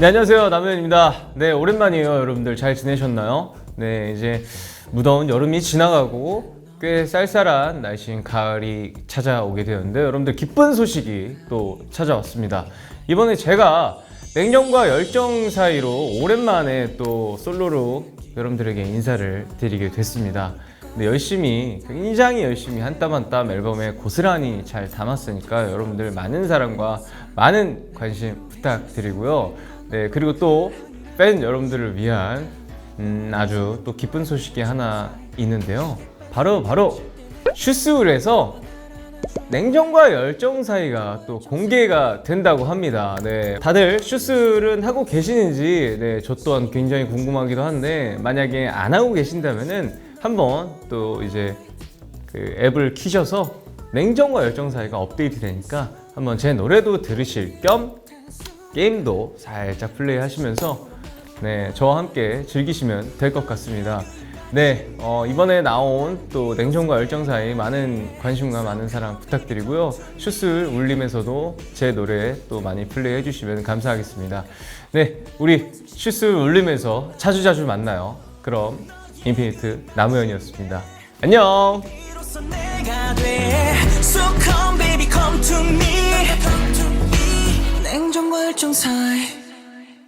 네, 안녕하세요. 남현입니다. 네, 오랜만이에요. 여러분들 잘 지내셨나요? 네, 이제 무더운 여름이 지나가고 꽤 쌀쌀한 날씨인 가을이 찾아오게 되었는데 여러분들 기쁜 소식이 또 찾아왔습니다. 이번에 제가 냉정과 열정 사이로 오랜만에 또 솔로로 여러분들에게 인사를 드리게 됐습니다. 네, 열심히 굉장히 열심히 한 땀 한 땀 앨범에 고스란히 잘 담았으니까 여러분들 많은 사랑과 많은 관심 부탁드리고요. 네 그리고 또 팬 여러분들을 위한 음, 아주 또 기쁜 소식이 하나 있는데요. 바로 바로 슈스울에서 냉정과 열정 사이가 또 공개가 된다고 합니다. 네, 다들 슈스는 하고 계시는지 네, 저 또한 굉장히 궁금하기도 한데 만약에 안 하고 계신다면은 한번 또 이제 그 앱을 키셔서 냉정과 열정 사이가 업데이트 되니까 한번 제 노래도 들으실 겸 게임도 살짝 플레이 하시면서 네, 저와 함께 즐기시면 될 것 같습니다. 네, 어, 이번에 나온 또 냉정과 열정 사이 많은 관심과 많은 사랑 부탁드리고요. 슈스 울림에서도 제 노래 또 많이 플레이해 주시면 감사하겠습니다. 네, 우리 슈스 울림에서 자주자주 만나요. 그럼 인피니트 나무현이었습니다. 안녕! 이로